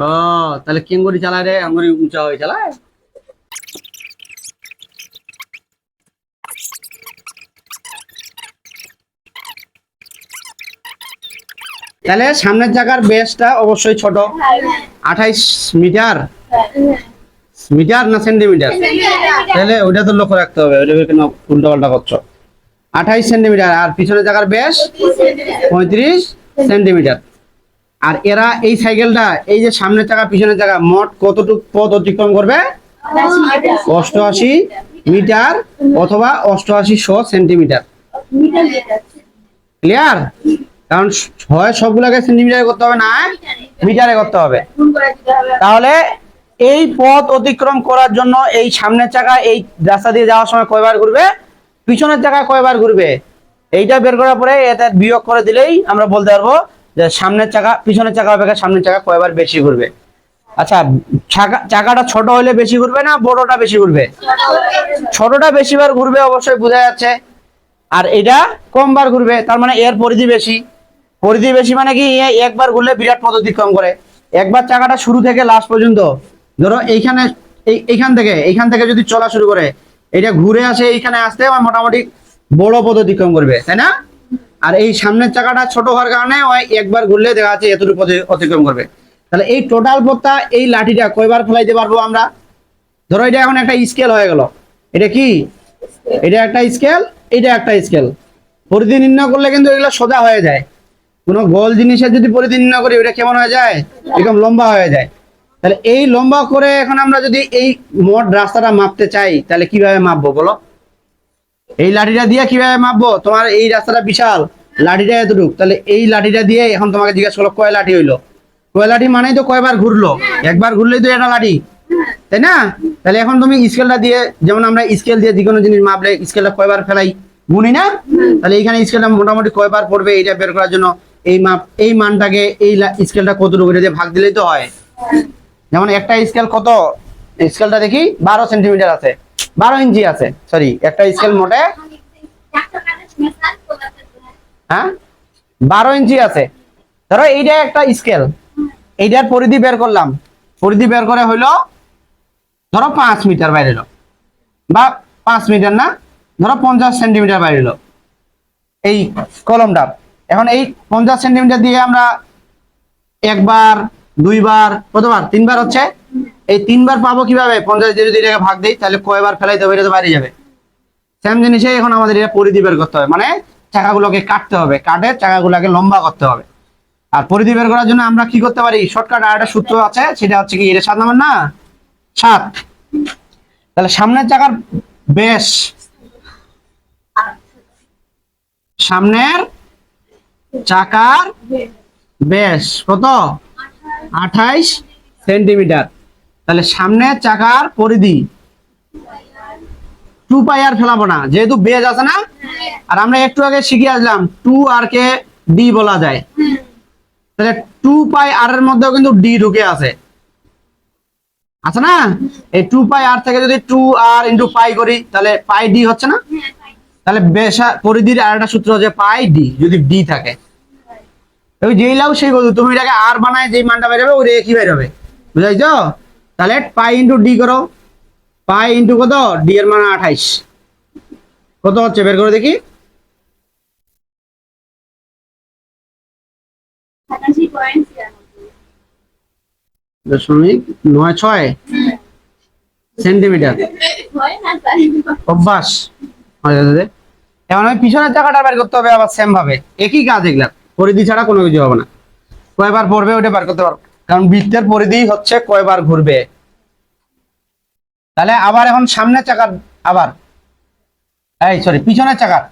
ও, তাহলে কেঙ্গুরি চালায় রে আঙ্গুরি উঁচা হয়ে চালায়? তাহলে সামনের জায়গার বেসটা অবশ্যই ছোট। আঠাইশ মিটার? মিটার না সেন্টিমিটার? তাহলে ওইটা তো লক্ষ্য রাখতে হবে, ওইটা কেন উল্টা পাল্টা করছ? আঠাইশ সেন্টিমিটার, আর পিছনের জায়গার বেস পঁয়ত্রিশ সেন্টিমিটার। আর এরা এই সাইকেলটা, এই যে সামনের চাকা, পিছনের চাকা, মোট কতটুকু পথ অতিক্রম করবে? অষ্টআশি মিটার অথবা অষ্টআশি শ সেন্টিমিটার। ক্লিয়ার কারণ হয় সবগুলোকে সেন্টিমিটারে করতে হবে না, মিটারে করতে হবে। তাহলে এই পথ অতিক্রম করার জন্য এই সামনের চাকা, এই রাস্তা দিয়ে যাওয়ার সময় কয়বার ঘুরবে? পিছনের চাকা কয়বার ঘুরবে? এইটা বের করার পরে এটা বিয়োগ করে দিলেই আমরা বলতে পারব সামনের চাকা, পিছনের চাকা অপেক্ষা সামনের চাকা কয়বার বেশি ঘুরবে? আচ্ছা চাকা- চাকাটা ছোট হলে বেশি ঘুরবে না বড়টা বেশি ঘুরবে? ছোটটা বেশিবার ঘুরবে অবশ্যই বোঝা যাচ্ছে। আর এটা কম বার ঘুরবে, তার মানে এর পরিধি বেশি। পরিধি বেশি মানে কি একবার ঘুরলে বিরাট পথ অতিক্রম করে। একবার চাকাটা শুরু থেকে লাস্ট পর্যন্ত, ধরো এইখানে, এই- এইখান থেকে এইখান থেকে যদি চলা শুরু করে, এটা ঘুরে আসে এইখানে আসতে আমার মোটামুটি বড় পথ অতিক্রম করবে, তাই না? আর এই সামনের চাকাটা ছোট হওয়ার কারণে ওই একবার ঘুরলে দেখা যাচ্ছে এতটুকু অতিক্রম করবে। তাহলে এই টোটাল পথটা, এই লাঠিটা কয়বার ফেলাইতে পারব আমরা? ধরো এটা এখন একটা স্কেল হয়ে গেল। এটা কি? এটা একটা স্কেল, এটা একটা স্কেল। পরিধি নির্ণয় করলে কিন্তু এগুলো সোজা হয়ে যায়। কোনো গোল জিনিসের যদি পরিধি নির্ণয় করি ওটা কেমন হয়ে যায়? এরকম লম্বা হয়ে যায়। তাহলে এই লম্বা করে এখন আমরা যদি এই মোট রাস্তাটা মাপতে চাই, তাহলে কীভাবে মাপবো বলো? এই লাঠিটা দিয়ে কীভাবে মাপবো? তোমার এই রাস্তাটা বিশাল। লাঠিটা এতটুক। তাহলে এই লাঠিটা দিয়ে এখন তোমাকে জিজ্ঞাসা করল, কয় লাঠি হইল? কয় লাঠি মানেই তো কয়বার ঘুরলো। একবার ঘুরলেই তো এটা লাঠি। তাই না? তাহলে এখন তুমি স্কেলটা দিয়ে, যেমন আমরা স্কেল দিয়ে যে কোনো জিনিস মাপলে স্কেলটা কয়বার ফেলাই? গুনি না? তাহলে এইখানে স্কেলটা মোটামুটি কয়বার পড়বে এইটা বের করার জন্য এই মাপ, এই মানটাকে এই স্কেলটা কতটুকু? এটা দিয়ে ভাগ দিলেই তো হয়। যেমন একটা স্কেল কত? স্কেলটা দেখি, বারো সেন্টিমিটার আছে। বারো ইঞ্চি আছে সরি একটা স্কেল মোটে। হ্যাঁ? বারো ইঞ্চি আছে। ধরো এইটা একটা স্কেল এইটার পরিধি বের করলাম। পরিধি বের করে হইল, ধরো পাঁচ মিটার বাইরে বা পাঁচ মিটার না, ধরো পঞ্চাশ সেন্টিমিটার বাইরে এই কলমটা। এখন এই পঞ্চাশ সেন্টিমিটার দিয়ে আমরা একবার, দুইবার, কতবার? তিনবার হচ্ছে? এই তিনবার পাবো কীভাবে? পঞ্চাশ দিয়ে যদি এটাকে ভাগ দিই, তাহলে কয়বার ফেলাইতে হবে? এটা তো বাইরে যাবে। সেম জিনিসে এখন আমাদের এটা পরিধি বের করতে হবে। মানে চাকাগুলোকে কাটতে হবে। কাটে চাকাগুলোকে লম্বা করতে হবে। আর পরিধি বের করার জন্য আমরা কি করতে পারি? শর্টকাট আর একটা সূত্র আছে, সেটা হচ্ছে কি? এটা সাত নাম্বার না? সাত। তাহলে সামনের চাকার বেশ। সামনের চাকার বেশ। কত? আঠাইশ সেন্টিমিটার। তাহলে সামনের চাকার পরিধি। টু পাই আর ফেলাবো না, যেহেতু বেজ আছে না? আর আমরা একটু আগে শিখে আসলাম, টু আর কে ডি বলা যায়। তাহলে টু পাই আর এর মধ্যেও কিন্তু ডি ঢুকে আছে। আছে না? এই টু পাই আর থেকে যদি টু আর ইন্টু পাই করি, তাহলে পাই ডি হচ্ছে না? তাহলে বেশা পরিধির আর একটা সূত্র হচ্ছে পাই ডি যদি ডি থাকে। যেই লাও, সেই কত তুমি এটাকে আর বানায়, যেই মানটা বেরোবে ওই কি বেরোবে বুঝাইছো? তাহলে পাই ইন্টু ডি করো। পাই ইন্টু কত? ডি এর মান আঠাইশ। কত হচ্ছে? বের করে দেখি। দশমিক নয় ছয় সেন্টিমিটার। অভ্যাস। হয়ে এখন আমি পিছনের চাকাটা বের করতে হবে আবার সেম ভাবে। একই কাজ এগুলা। পরিধি ছাড়া কোনো কিছু হবে না। কয়বার পড়বে ওটা বের করতে পারব কারণ বৃত্তের পরিধি হচ্ছে কয়বার ঘুরবে। তাহলে আবার এখন সামনের চাকার আবার। এই সরি পিছনের চাকার।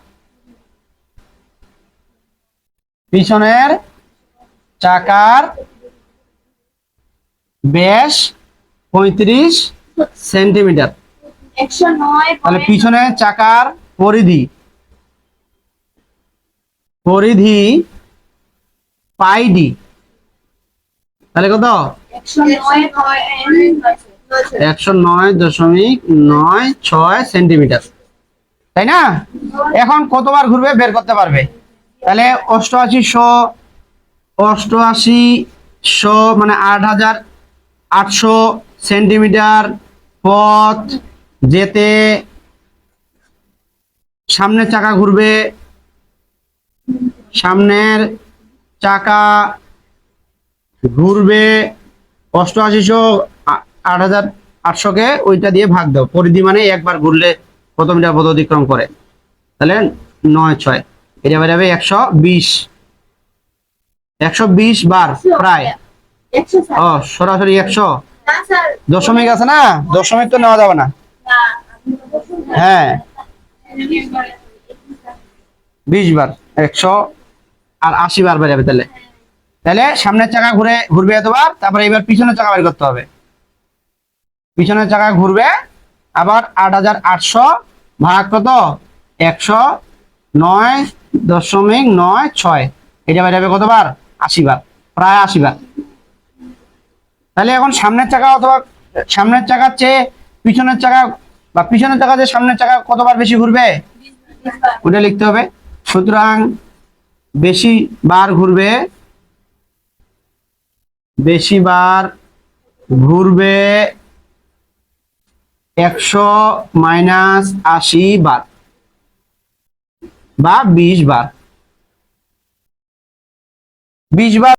পিছনের চাকার ব্যাস পঁয়ত্রিশ সেন্টিমিটার। তাহলে পিছনে চাকার পরিধি। পরিধি পাই ডি। তাহলে কত? একশো নয় দশমিক নয় ছয় সেন্টিমিটার। তাই না? এখন কতবার ঘুরবে বের করতে পারবে? তাহলে অষ্টআশি শো অষ্টআশি শো মানে আট হাজার আটশো সেন্টিমিটার পথ যেতে সামনের চাকা ঘুরবে। সামনের চাকা ঘুরবে অষ্টআশিশো আট হাজার আটশোকে ওইটা দিয়ে ভাগ দাও। পরিধি মানে একবার ঘুরলে কত মিটার পথ অতিক্রম করে। তাহলে নয় ছয়। এটা বের হবে একশো বিশ। একশো বিশ বার প্রায়। ও সরাসরি একশো। দশমিক আছে না? দশমিক তো নেওয়া যাবে না। হ্যাঁ। বিশ বার। একশো আর আশি বার হবে তাহলে। তাহলে সামনের চাকা ঘুরে ঘুরবে এতবার তারপরে এবার পিছনের চাকা বের করতে হবে। পিছনের চাকা ঘুরবে। আবার আট হাজার আটশো ভাগ কত? একশো নয় দশমিক নয় ছয়। এটা বের হবে কতবার? আশি বার, প্রায় আশি বার। তাহলে এখন সামনের চাকা অথবা সামনের চাকার চেয়ে পিছনের চাকা বা পিছনের চাকা চেয়ে সামনের চাকা কতবার বেশি ঘুরবে? ওটা লিখতে হবে। সুতরাং বেশি বার ঘুরবে, বেশি বার ঘুরবে একশো মাইনাস আশি বার বা বিশ বার। বিশ বার